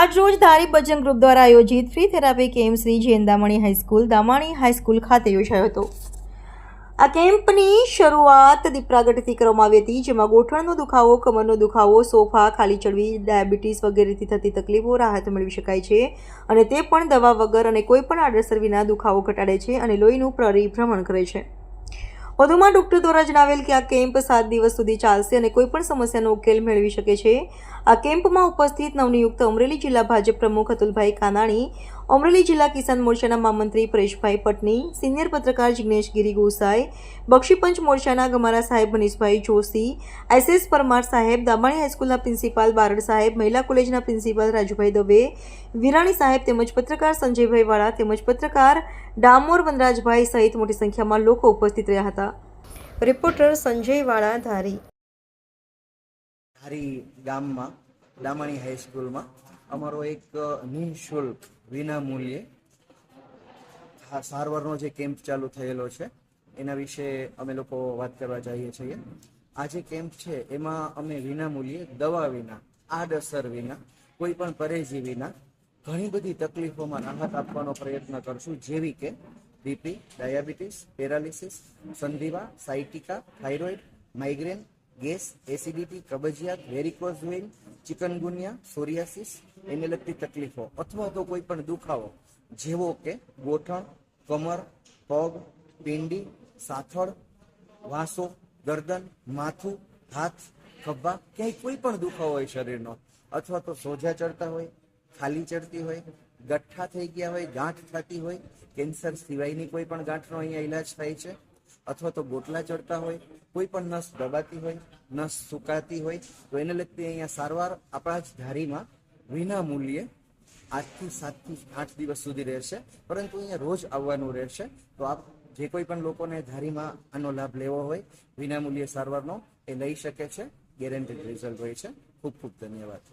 આજ રોજ ધારી ભજન ગ્રુપ દ્વારા આયોજિત free therapy camp Shri Jain high school, Damani high school ખાતે યોજાયો હતો. આ કેમ્પની શરૂઆત દીપ કરવામાં આવી હતી, જેમાં ગોઠણનો દુખાવો, કમરનો દુખાવો, સોફા, ખાલી ચડવી, ડાયાબિટીસ વગેરેથી થતી તકલીફો રાહત મેળવી શકાય છે અને તે પણ દવા વગર અને કોઈ પણ આડઅસર વિના દુખાવો ઘટાડે છે અને લોહીનું પરિભ્રમણ કરે છે. વધુમાં ડોક્ટર દ્વારા જણાવેલ કે આ કેમ્પ સાત દિવસ સુધી ચાલશે અને કોઈપણ સમસ્યાનો ઉકેલ મેળવી શકે છે. આ કેમ્પમાં ઉપસ્થિત નવનિયુક્ત અમરેલી જિલ્લા ભાજપ પ્રમુખ અતુલભાઈ કાનાણી, અમરેલી જિલ્લા કિસાન મોરચાના મહામંત્રી પરેશભાઈ પટની સિનિયર પત્રકાર જિગ્નેશ ગિરી ગોસાઈ બક્ષીપંચ મોરચાના ગમારા સાહેબ મનીષભાઈ જોશી, એસએસ પરમાર સાહેબ, દામાણી હાઈસ્કૂલના પ્રિન્સિપાલ બારડ સાહેબ, મહિલા કોલેજના પ્રિન્સિપાલ રાજુભાઈ દવે, વિરાણી સાહેબ તેમજ પત્રકાર સંજયભાઈ વાળા તેમજ પત્રકાર ડામોર વનરાજભાઈ સહિત મોટી સંખ્યામાં લોકો ઉપસ્થિત રહ્યા હતા. રિપોર્ટર સંજય વાળા ધારી ધારી ગામમાં, દામાણી હાઈસ્કૂલમાં અમારો એક નિઃશુલ્ક વિના મૂલ્યે આ સારવારનો જે કેમ્પ ચાલુ થયેલો છે, એના વિશે અમે લોકો વાત કરવા જઈએ છીએ. આ જે કેમ્પ છે, એમાં અમે વિનામૂલ્યે દવા વિના, આડઅસર વિના, કોઈ પણ પરેજી વિના ઘણી બધી તકલીફોમાં રાહત આપવાનો પ્રયત્ન કરશું, જેવી કે BP diabetes paralysis સંધિવા sciatica thyroid migraine gas acidity કબજિયાત વેરિકોઝ વેઇન ચિકનગુનિયા સોરિયાસિસ એને લગતી તકલીફો અથવા તો કોઈ પણ દુખાવો, જેવો કે ગોઠણ, કમર, પગ, પિંડી, સાથળ, વાસો, ગરદન, માથું, હાથ, ખભા, ક્યાંય કોઈ પણ દુખાવો હોય શરીરનો અથવા તો સોજા ચડતા હોય, ખાલી ચડતી હોય ગઠ્ઠા થઈ ગયા હોય, ગાંઠ થતી હોય, કેન્સર સિવાયની કોઈ પણ ગાંઠનો અહીંયા ઈલાજ થાય છે, અથવા તો ગોટલા ચડતા હોય, કોઈ પણ નસ દબાતી હોય, નસ સુકાતી હોય, તો એને લગતી અહીંયા સારવાર આપણા જ ધારીમાં વિના મૂલ્યે આજથી સાતથી આઠ દિવસ સુધી રહેશે, પરંતુ અહીંયા રોજ આવવાનું રહેશે. તો આપ જે કોઈ પણ લોકોને ધારીમાં આનો લાભ લેવો હોય, વિના મૂલ્યે સારવારનો એ લઈ શકે છે ગેરંટેડ રિઝલ્ટ હોય છે. ખૂબ ખૂબ ધન્યવાદ.